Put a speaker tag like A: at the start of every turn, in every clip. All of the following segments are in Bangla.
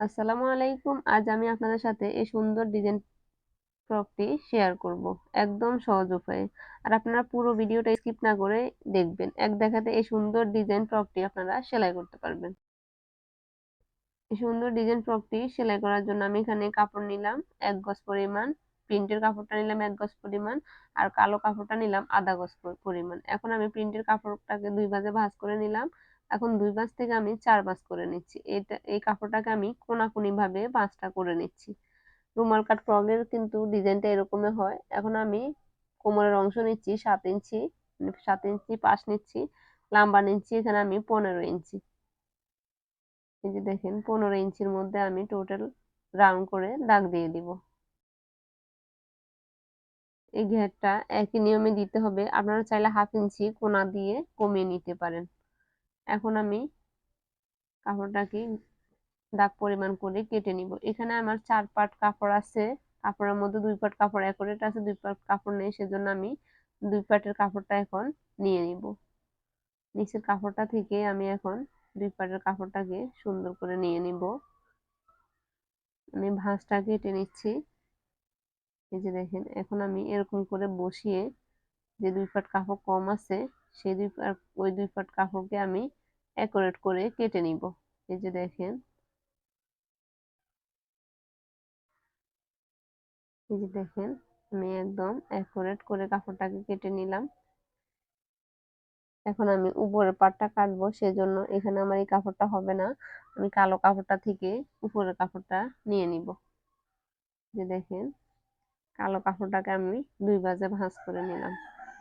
A: আসসালামু আলাইকুম। আজ আমি আপনাদের সাথে এই সুন্দর ডিজাইন ফ্রকটি শেয়ার করব। একদম সহজ উপায়ে। আর আপনারা পুরো ভিডিওটা স্কিপ না করে দেখবেন। এক দেখাতে এই সুন্দর ডিজাইন ফ্রকটি আপনারা সেলাই করতে পারবেন। এই সুন্দর ডিজাইন ফ্রকটি সেলাই করার জন্য আমি এখানে কাপড় নিলাম, এক গজ পরিমাণ। প্রিন্টের কাপড়টা নিলাম এক গজ পরিমাণ। আর কালো কাপড়টা নিলাম আধা গজ পরিমাণ। এখন আমি প্রিন্টের কাপড়টাকে দুই ভাজে ভাঁজ করে নিলাম। এখন দুই ভাঁজ থেকে আমি চার ভাঁজ করে নিচ্ছি। এটা, এই কাপড়টাকে আমি কোনাকুনি ভাবে পাঁচটা করে নিচ্ছি। রুমাল কাট ফ্রকের কিন্তু ডিজাইনটা এরকমই হয়। এখন আমি কোমরের অংশ নিচ্ছি, সাত ইঞ্চি মানে সাত ইঞ্চি পাশ নিচ্ছি, লাম্বা নিচ্ছি, এখানে আমি পনেরো ইঞ্চি। এই যে দেখেন, পনেরো ইঞ্চির মধ্যে আমি টোটাল রাউন্ড করে দাগ দিয়ে দিব। এই ঘেরটা একই নিয়মে দিতে হবে। আপনারা চাইলে হাফ ইঞ্চি কোনা দিয়ে কমিয়ে নিতে পারেন। এখন আমি কাপড়টাকে দাগ পরিমাণ করে কেটে নিব। এখানে আমার চার পাট কাপড় আছে, কাপড়ের মধ্যে দুই পাট কাপড় একরেট আছে, দুই পাট কাপড় নেই, সেজন্য আমি দুই পাটের কাপড়টা এখন নিয়ে নিব। নিচের কাপড়টা থেকে আমি এখন দুই পাটের কাপড়টাকে সুন্দর করে নিয়ে নিব। আমি ভাঁজটা কেটে নিচ্ছি। এই যে দেখেন, এখন আমি এরকম করে বসিয়ে যে দুই পাট কাপড় কম আছে সেই দুই ওই দুই পাট কাপড়কে আমি অ্যাকোরেট করে কেটে নিব। এই যে দেখেন। এই যে দেখেন, আমি একদম অ্যাকোরেট করে কাপড়টাকে কেটে নিলাম। এখন আমি উপরের পাটটা কাটবো, সেজন্য এখানে আমার এই কাপড়টা হবে না। আমি কালো কাপড়টা থেকে উপরের কাপড়টা নিয়ে নিব। যে দেখেন, কালো কাপড়টাকে আমি দুই বাজে ভাঁজ করে নিলাম।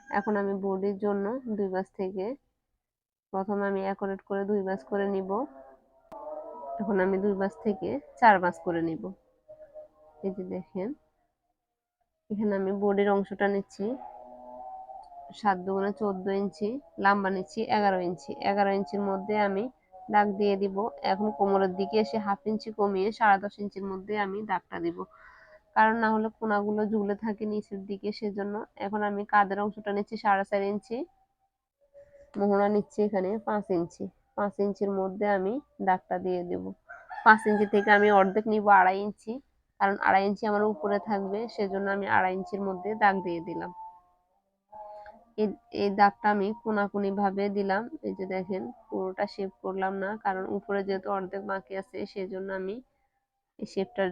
A: এখন আমি বডির জন্য দুই বাজ থেকে প্রথমে আমি অ্যাকোরেট করে দুই বাজ করে নিব। এখন আমি দুই বাজ থেকে চার বাজ করে নিব। এই যে দেখেন, এখানে আমি বডির অংশটা নিচ্ছি। সাত দুগুণে চোদ্দ ইঞ্চি, লাম্বা নিচ্ছি এগারো ইঞ্চি। এগারো ইঞ্চির মধ্যে আমি দাগ দিয়ে দিব। এখন কোমরের দিকে এসে হাফ ইঞ্চি কমিয়ে সাড়ে দশ ইঞ্চির মধ্যে আমি দাগটা দিব। কারণ না হলে কোনাগুলো ঝুলে থাকে নিচের দিকে, সেজন্য এখন আমি কাদের অংশটা নিচ্ছি সাড়ে চার ইঞ্চি, মোহনা নিচ্ছি এখানে পাঁচ ইঞ্চি। পাঁচ ইঞ্চির মধ্যে আমি দাগটা দিয়ে দেব। পাঁচ ইঞ্চি থেকে আমি অর্ধেক নিব আড়াই ইঞ্চি, কারণ আড়াই ইঞ্চি আমার উপরে থাকবে, সেজন্য আমি আড়াই ইঞ্চির মধ্যে দাগ দিয়ে দিলাম। এই দাগটা আমি কোনাকুনি ভাবে দিলাম। এই যে দেখেন, পুরোটা শেপ করলাম না, কারণ উপরে যেহেতু অর্ধেক বাকি আছে, সেজন্য আমি এই শেপটার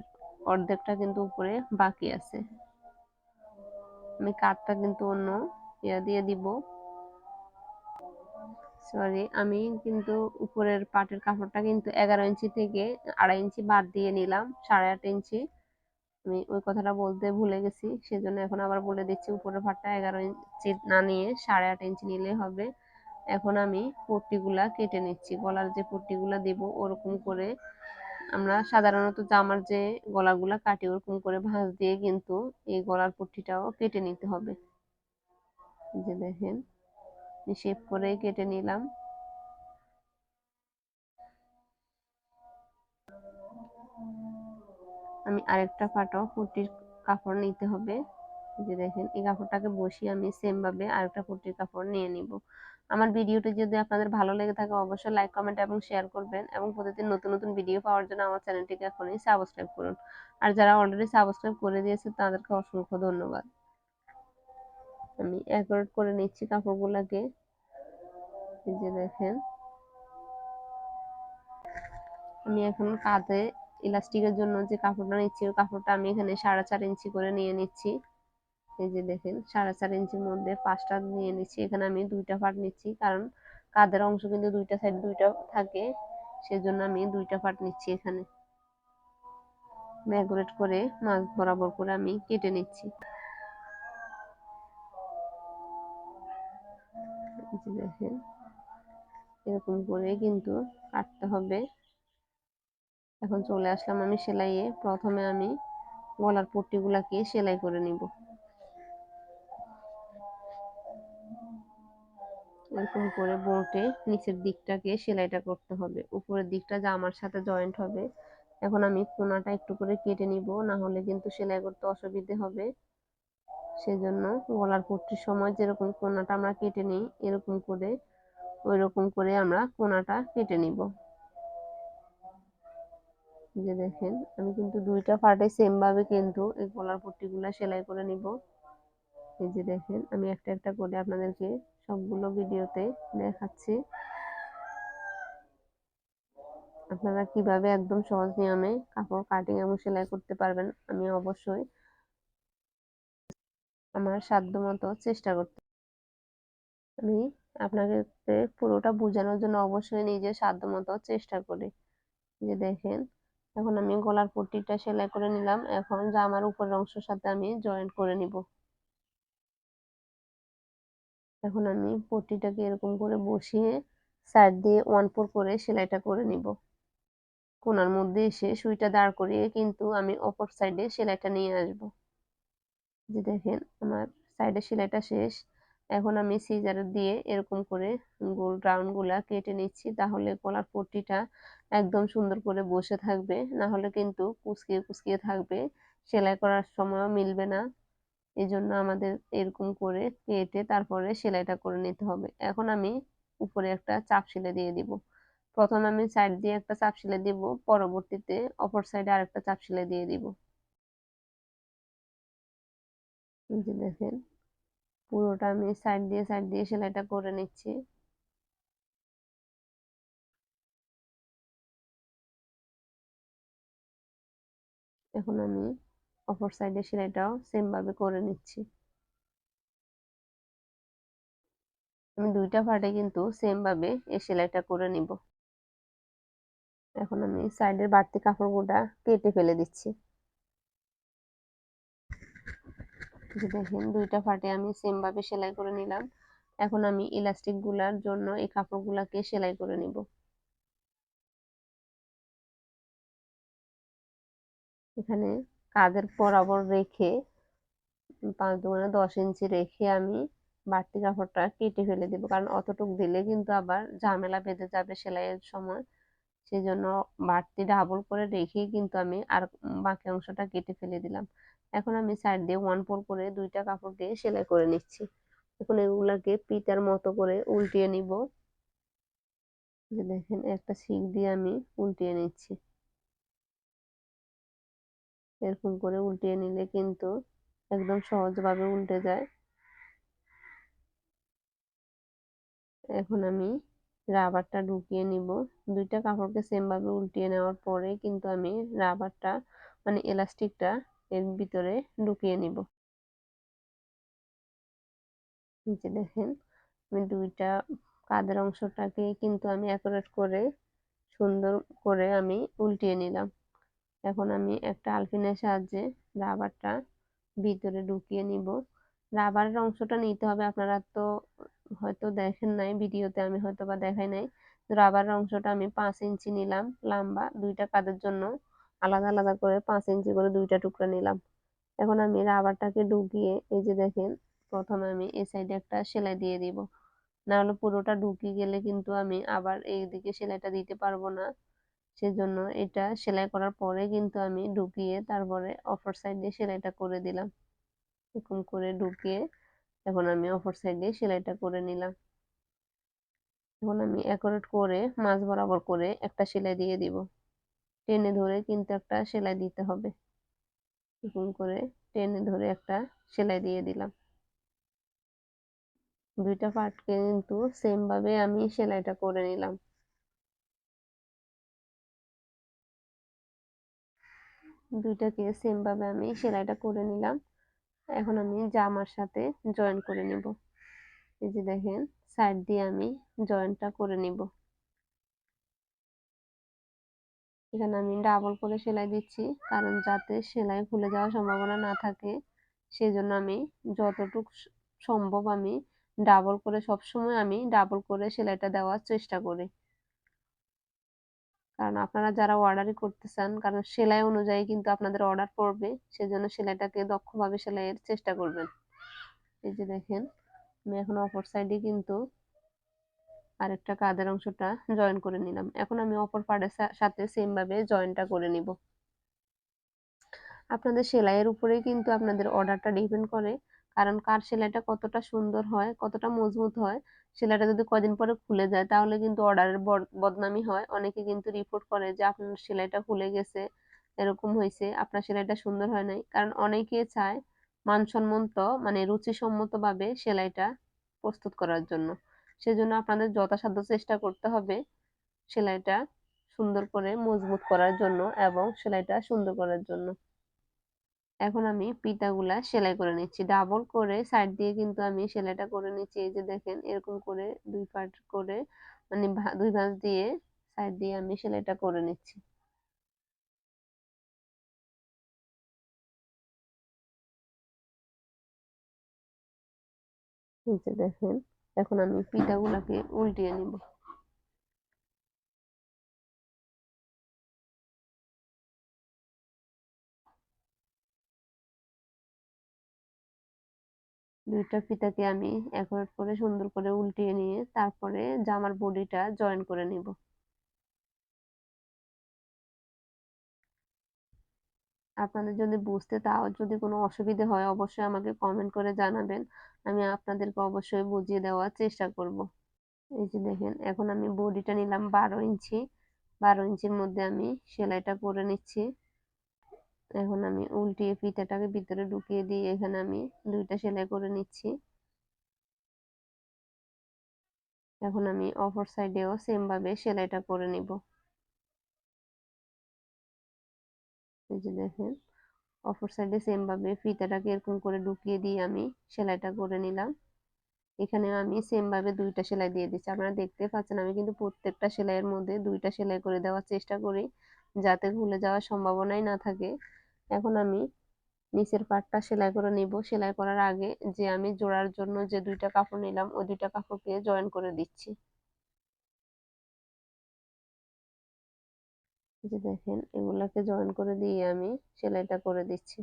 A: অর্ধেকটা কিন্তু উপরে বাকি আছে। আমি কাঠটা কিন্তু অন্য ইয়া দিয়ে দিব। সরি আমি কিন্তু উপরের পাটের কাপড়টা কিন্তু এগারো ইঞ্চি থেকে আড়াই ইঞ্চি বাদ দিয়ে নিলাম, সাড়ে আট ইঞ্চি। আমি ওই কথাটা বলতে ভুলে গেছি, সেজন্য এখন আবার বলে দিচ্ছি, উপরের পাটটা এগারো ইঞ্চি না নিয়ে সাড়ে আট ইঞ্চি নিলে হবে। এখন আমি পট্টিগুলা কেটে নিচ্ছি, গলার যে পট্টিগুলা দেব ওরকম করে আমরা সাধারণত জামার যে গলাগুলা কাটি ওরকম করে ভাঁজ দিয়ে কিন্তু এই গলার পট্টিটাও কেটে নিতে হবে। যে দেখেন শেপ করে কেটে নিলাম। আমি আরেকটা পাটও পট্টির কাপড় নিতে হবে। যে দেখেন, এই কাপড়টাকে বসিয়ে আমি সেম ভাবে আরেকটা পট্টির কাপড় নিয়ে নিব। আমার ভিডিওটি যদি আপনাদের ভালো লেগে থাকে, অবশ্যই লাইক কমেন্ট এবং শেয়ার করবেন এবং প্রতিদিন নতুন নতুন ভিডিও পাওয়ার জন্য আমার চ্যানেলটিকে এখনই সাবস্ক্রাইব করুন। আর যারা অলরেডি সাবস্ক্রাইব করে দিয়েছে, তাদেরকে অসংখ্য ধন্যবাদ। আমি অ্যাকোরেট করে নিচ্ছি কাপড়গুলোকে। যে দেখেন। আমি এখন কাঁধে ইলাস্টিকের জন্য যে কাপড়টা নিচ্ছি, ওই কাপড়টা আমি এখানে সাড়ে চার ইঞ্চি করে নিয়ে নিচ্ছি। এই যে দেখেন, সাড়ে চার ইঞ্চির মধ্যে পাঁচটা নিয়ে নিচ্ছি। এখানে আমি দুইটা পাট নিচ্ছি, কারণ কাদের অংশ কিন্তু দুইটা সাইড দুইটা থাকে, সেজন্য আমি দুইটা পাট নিচ্ছি এখানে। ম্যাগুরেট করে, মাছ বরাবর করে আমি কেটে নিচ্ছি। দেখেন, এরকম করে কিন্তু কাটতে হবে। এখন চলে আসলাম আমি সেলাইয়ে। প্রথমে আমি গলার পট্টিগুলাকে সেলাই করে নিব। এরকম করে বোটে নিচের দিকটাকে সেলাইটা করতে হবে। উপরের দিকটা জামার সাথে জয়েন্ট হবে। এখন আমি কোনাটা একটু করে কেটে নিব, না হলে কিন্তু সেলাই করতে অসুবিধে হবে। সেজন্য গলার পট্টির সময় যেরকম কোনাটা আমরা কেটে নিই, এরকম করে ওই রকম করে আমরা কোনাটা কেটে নিব। যে দেখেন, আমি কিন্তু দুইটা পার্টে সেম ভাবে কিন্তু এই গলার পট্টিগুলো সেলাই করে নিব। এই যে দেখেন, আমি একটা একটা করে আপনাদেরকে সবগুলো ভিডিওতে দেখাচ্ছি। আপনারা কীভাবে একদম সহজ নিয়মে কাপড় কাটিং এবং সেলাই করতে পারবেন, আমি অবশ্যই আমার সাধ্য মতো চেষ্টা করতে আমি আপনাকে পুরোটা বোঝানোর জন্য অবশ্যই নিজের সাধ্য মতো চেষ্টা করি। যে দেখেন, এখন আমি গলার পট্টিটা সেলাই করে নিলাম, এখন জামার উপরের অংশের সাথে আমি জয়েন্ট করে নিব। এখন আমি পট্টিটাকে এরকম করে বসিয়ে সাইড দিয়ে ওয়ান ফোর করে সেলাইটা করে নিব। কোনার মধ্যে এসে সুইটা দাঁড় করিয়ে কিন্তু আমি অপর সাইডে সেলাইটা নিয়ে আসব। যে দেখেন আমার সাইডে সেলাইটা শেষ। এখন আমি সিজার দিয়ে এরকম করে গোল রাউন্ডগুলা কেটে নিচ্ছি। তাহলে গলার পট্টিটা একদম সুন্দর করে বসে থাকবে। না হলে কিন্তু কুচকিয়ে কুচকিয়ে থাকবে। সেলাই করার সময়ও মিলবে না। এই জন্য আমাদের এরকম করে কেটে তারপরে সেলাইটা করে নিতে হবে। এখন আমি উপরে একটা চাপ সেলাই দিয়ে দিব। প্রথমে আমি সাইড দিয়ে একটা চাপ সেলাই দিব, পরবর্তীতে অপর সাইডে আরেকটা চাপ সেলাই দিয়ে দিব। দেখেন, পুরোটা আমি সাইড দিয়ে সাইড দিয়ে সেলাইটা করে নিচ্ছি। এখন আমি অপর সাইডে সেলাইটাও সেম ভাবে করে নিচ্ছি। আমি দুইটা পার্টে কিন্তু সেম ভাবে এই সেলাইটা করে নিব। এখন আমি সাইডের বাড়তি কাপড়গুলা কেটে ফেলে দিচ্ছি। দেখেন, দুইটা পার্টে আমি সেম ভাবে সেলাই করে নিলাম। এখন আমি ইলাস্টিকগুলার জন্য এই কাপড়গুলাকে সেলাই করে নিব। এখানে কাজের বরাবর রেখে পাঁচ দুগুণে দশ ইঞ্চি রেখে আমি বাড়তি কাপড়টা কেটে ফেলে দেবো। কারণ অতটুক দিলে কিন্তু আবার ঝামেলা বেঁধে যাবে সেলাইয়ের সময়। সেই জন্য বাড়তি ডাবল করে রেখে কিন্তু আমি আর বাকি অংশটা কেটে ফেলে দিলাম। এখন আমি সাইড দিয়ে ওয়ান ফোর করে দুইটা কাপড় দিয়ে সেলাই করে নিচ্ছি। এখন এগুলাকে পিতার মতো করে উল্টিয়ে নিব। দেখেন, একটা শিক দিয়ে আমি উল্টিয়ে নিচ্ছি। এরকম করে উল্টিয়ে নিলে কিন্তু একদম সহজভাবে উল্টে যায়। এখন আমি রাবারটা ঢুকিয়ে নিব। দুইটা কাপড়কে সেম ভাবে উল্টিয়ে নেওয়ার পরে কিন্তু আমি রাবারটা মানে এলাস্টিকটা এর ভিতরে ঢুকিয়ে নিব। নিচে দেখেন, আমি দুইটা কাদের অংশটাকে কিন্তু আমি অ্যাকুরেট করে সুন্দর করে আমি উল্টিয়ে নিলাম। এখন আমি একটা আলপিনের সাহায্যে রাবারটা ভিতরে ঢুকিয়ে নিব। রাবারের অংশটা নিতে হবে আপনারা তো হয়তো দেখেন নাই, ভিডিওতে আমি হয়তো বা দেখাই নাই। রাবারের অংশটা আমি পাঁচ ইঞ্চি নিলাম লম্বা, দুইটা কাদের জন্য আলাদা আলাদা করে পাঁচ ইঞ্চি করে দুইটা টুকরা নিলাম। এখন আমি রাবারটাকে ঢুকিয়ে, এই যে দেখেন, প্রথমে আমি এই সাইডে একটা সেলাই দিয়ে দিব। না হলে পুরোটা ঢুকিয়ে গেলে কিন্তু আমি আবার এইদিকে সেলাইটা দিতে পারব না। সেজন্য এটা সেলাই করার পরে কিন্তু আমি ঢুকিয়ে তারপরে অপর সাইডে সেলাইটা করে দিলাম। এরকম করে ঢুকিয়ে এখন আমি অপর সাইডে সেলাইটা করে নিলাম। এখন আমি অ্যাকোরেট করে মাছ বরাবর করে একটা সেলাই দিয়ে দিব। টেনে ধরে কিন্তু একটা সেলাই দিতে হবে। এরকম করে টেনে ধরে একটা সেলাই দিয়ে দিলাম। দুইটা পার্টকে কিন্তু সেম ভাবে আমি সেলাইটা করে নিলাম। দুইটাকে সেম ভাবে আমি সেলাইটা করে নিলাম। এখন আমি জামার সাথে জয়েন করে নিব। এই যে দেখেন সাইড দিয়ে আমি জয়েন্টটা করে নিব। এখানে আমি ডাবল করে সেলাই দিচ্ছি, কারণ যাতে সেলাই খুলে যাওয়ার সম্ভাবনা না থাকে, সেজন্য আমি যতটুকু সম্ভব আমি ডাবল করে সবসময় আমি ডাবল করে সেলাইটা দেওয়ার চেষ্টা করি। কারণ আপনারা যারা অর্ডারই করতে চান কারণ সেলাই অনুযায়ী কিন্তু আপনাদের অর্ডার পড়বে, সেজন্য সেলাইটাকে দক্ষভাবে সেলাইয়ের চেষ্টা করবেন। এই যে দেখেন, আমি এখন অপর সাইডে কিন্তু আরেকটা কাদের অংশটা জয়েন করে নিলাম। এখন আমি অপর পাড়ের সাথে সেম ভাবে জয়েনটা করে নিব। আপনাদের সেলাইয়ের উপরেই কিন্তু আপনাদের অর্ডারটা ডিপেন্ড করে কারণ কার সেলাইটা কতটা সুন্দর হয়, কতটা মজবুত হয়, সেলাইটা যদি কদিন পরে খুলে যায় তাহলে কিন্তু অর্ডারের বদনামি হয়। অনেকে কিন্তু রিপোর্ট করে যে আপনার সেলাইটা খুলে গেছে, এরকম হয়েছে আপনার সেলাইটা সুন্দর হয় নাই। কারণ অনেকে চায় মানসম্মত মানে রুচিসম্মতভাবে সেলাইটা প্রস্তুত করার জন্য। সেজন্য আপনাদের যথাসাধ্য চেষ্টা করতে হবে সেলাইটা সুন্দর করে, মজবুত করার জন্য এবং সেলাইটা সুন্দর করার জন্য। এখন আমি পিতাগুলা সেলাই করে নিচ্ছি। ডাবল করে সাইড দিয়ে কিন্তু আমি সেলাইটা করে নিচ্ছি। এই যে দেখেন, এরকম করে দুই পার্ট করে মানে দুই ভাঁজ দিয়ে সাইড দিয়ে আমি সেলাইটা করে নিচ্ছি। দেখেন, এখন আমি পিঠাগুলাকে উল্টিয়ে নিব। দুইটা ফিতাকে আমি এক করে সুন্দর করে উল্টিয়ে নিয়ে তারপরে জামার বডিটা জয়েন করে নিব। আপনাদের যদি বুঝতে তাও যদি কোনো অসুবিধে হয়, অবশ্যই আমাকে কমেন্ট করে জানাবেন। আমি আপনাদেরকে অবশ্যই বুঝিয়ে দেওয়ার চেষ্টা করব। এই যে দেখেন, এখন আমি বডিটা নিলাম বারো ইঞ্চি। বারো ইঞ্চির মধ্যে আমি সেলাইটা করে নিচ্ছি। এখন আমি উল্টিয়ে ফিতাটাকে ভিতরে ঢুকিয়ে দিয়ে এখানে আমি দুইটা সেলাই করে নিচ্ছি। এখন আমি অপর সাইডেও সেম ভাবে সেলাইটা করে নিব। এই যে দেখেন, অপর সাইডে সেম ভাবে ফিতাটাকে এরকম করে ঢুকিয়ে দিয়ে আমি সেলাইটা করে নিলাম। এখানে আমি সেম ভাবে দুইটা সেলাই দিয়ে দিচ্ছি। আপনারা দেখতে পাচ্ছেন, আমি কিন্তু প্রত্যেকটা সেলাইয়ের মধ্যে দুইটা সেলাই করে দেওয়ার চেষ্টা করি, যাতে ভুলে যাওয়ার সম্ভাবনাই না থাকে। এখন আমি নিচের পাটটা সেলাই করে নিব। সেলাই করার আগে যে আমি জোড়ার জন্য যে দুইটা কাপড় নিলাম, ওই দুইটা কাপড়কে জয়েন করে দিচ্ছি। যে দেখেন, এগুলাকে জয়েন করে দিয়ে আমি সেলাইটা করে দিচ্ছি।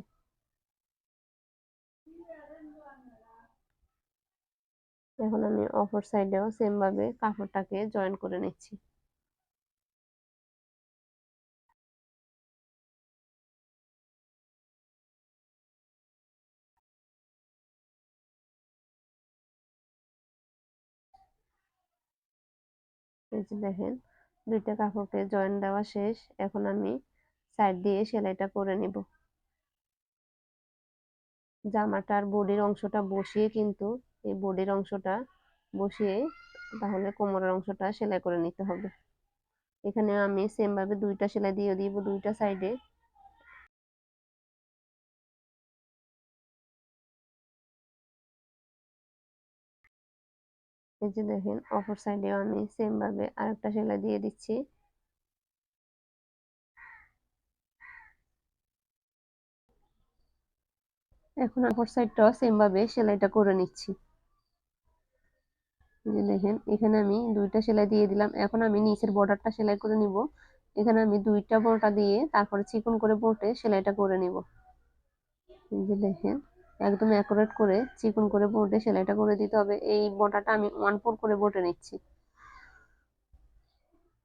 A: এখন আমি অপর সাইডেও সেম ভাবে কাপড়টাকে জয়েন করে নিচ্ছি। এই যে দেখেন, দুইটা কাপড়কে জয়েন দেওয়া শেষ। এখন আমি সাইড দিয়ে সেলাইটা করে নিব। জামাটার বডির অংশটা বসিয়ে কিন্তু এই বডির অংশটা বসিয়ে তাহলে কোমরের অংশটা সেলাই করে নিতে হবে। এখানে আমি সেমভাবে দুইটা সেলাই দিয়ে দিব, দুইটা সাইডে এই যে দেখেন অপর সাইডেও আমি সেম ভাবে আরেকটা সেলাই দিয়ে দিচ্ছি। এখন অপর সাইডটাও সেম ভাবে সেলাইটা করে নিচ্ছি। যে দেখেন, এখানে আমি দুইটা সেলাই দিয়ে দিলাম। এখন আমি নিচের বর্ডারটা সেলাই করে নিব। এখানে আমি দুইটা বোটা দিয়ে তারপরে চিকন করে বোটে সেলাইটা করে নিব। এই যে দেখেন। একদম অ্যাকুরেট করে চিকন করে বোটে সেলাইটা করে দিতে হবে। এই বোটাটা আমি ওয়ান ফোর করে বটে নিচ্ছি।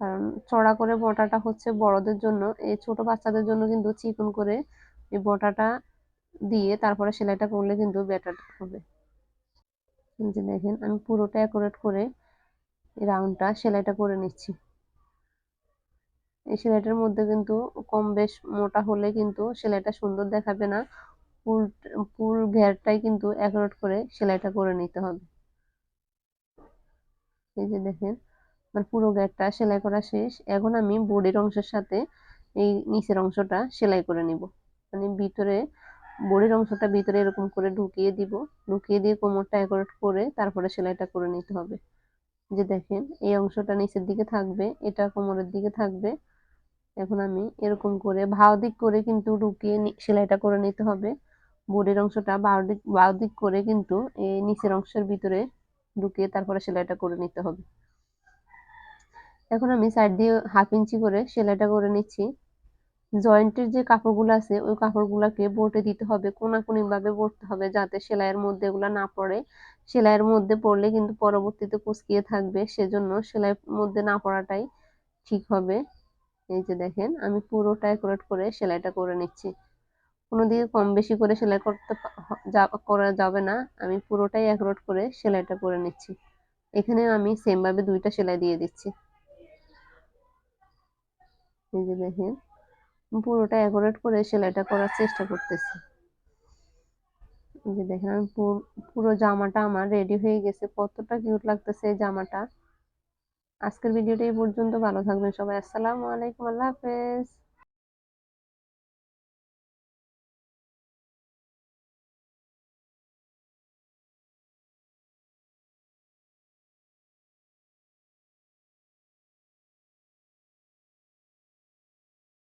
A: কারণ চড়া করে বোটাটা হচ্ছে বড়দের জন্য, এই ছোট বাচ্চাদের জন্য কিন্তু চিকন করে এই বোটাটা দিয়ে তারপরে সেলাইটা করলে কিন্তু বেটার হবে। যে দেখেন, আমি পুরোটা অ্যাকুরেট করে রাউন্ডটা সেলাইটা করে নিচ্ছি। এই সেলাইটার মধ্যে কিন্তু কম বেশ মোটা হলে কিন্তু সেলাইটা সুন্দর দেখাবে না। ফুল ফুল ঘেরটাই কিন্তু অ্যাকুরেট করে সেলাইটা করে নিতে হবে। এই যে দেখেন, আমার পুরো ঘেরটা সেলাই করা শেষ। এখন আমি বডির অংশের সাথে এই নিচের অংশটা সেলাই করে নিব। মানে ভিতরে, বডির অংশটা ভিতরে এরকম করে ঢুকিয়ে দিব। ঢুকিয়ে দিয়ে কোমরটা অ্যাকুরেট করে তারপরে সেলাইটা করে নিতে হবে। যে দেখেন, এই অংশটা নিচের দিকে থাকবে, এটা কোমরের দিকে থাকবে। এখন আমি এরকম করে ভাও দিক করে কিন্তু ঢুকিয়ে সেলাইটা করে নিতে হবে। বডির অংশটা বাউ দিক দিক করে কিন্তু এই নিচের অংশের ভিতরে ঢুকিয়ে তারপরে সেলাইটা করে নিতে হবে। এখন আমি সাইড দিয়ে হাফ ইঞ্চি করে সেলাইটা করে নিচ্ছি। জয়েন্টের যে কাপড়গুলো আছে, ওই কাপড়গুলোকে বোটে দিতে হবে কোনাকুনি ভাবে বটতে হবে যাতে সেলাইয়ের মধ্যে এগুলো না পড়ে। সেলাইয়ের মধ্যে পড়লে কিন্তু পরবর্তীতে কুচকিয়ে থাকবে, সেজন্য সেলাইয়ের মধ্যে না পড়াটাই ঠিক হবে। এই যে দেখেন, আমি পুরোটা অ্যাকুরেট করে সেলাইটা করে নিচ্ছি। কোনো দিকে কম বেশি করে সেলাই করতে করা যাবে না। আমি পুরোটাই একরোট করে সেলাইটা করে নিচ্ছি। এখানে আমি সেম ভাবে দুইটা সেলাই দিয়ে দিচ্ছি। এই যে দেখেন পুরোটা একরোট করে সেলাইটা করার চেষ্টা করতেছি। যে দেখেন, আমি পুরো পুরো জামাটা আমার রেডি হয়ে গেছে। কতটা কিউট লাগতেছে এই জামাটা। আজকের ভিডিওটা এই পর্যন্ত। ভালো থাকবেন সবাই। আসসালামু আলাইকুম। আল্লাহ হাফেজ।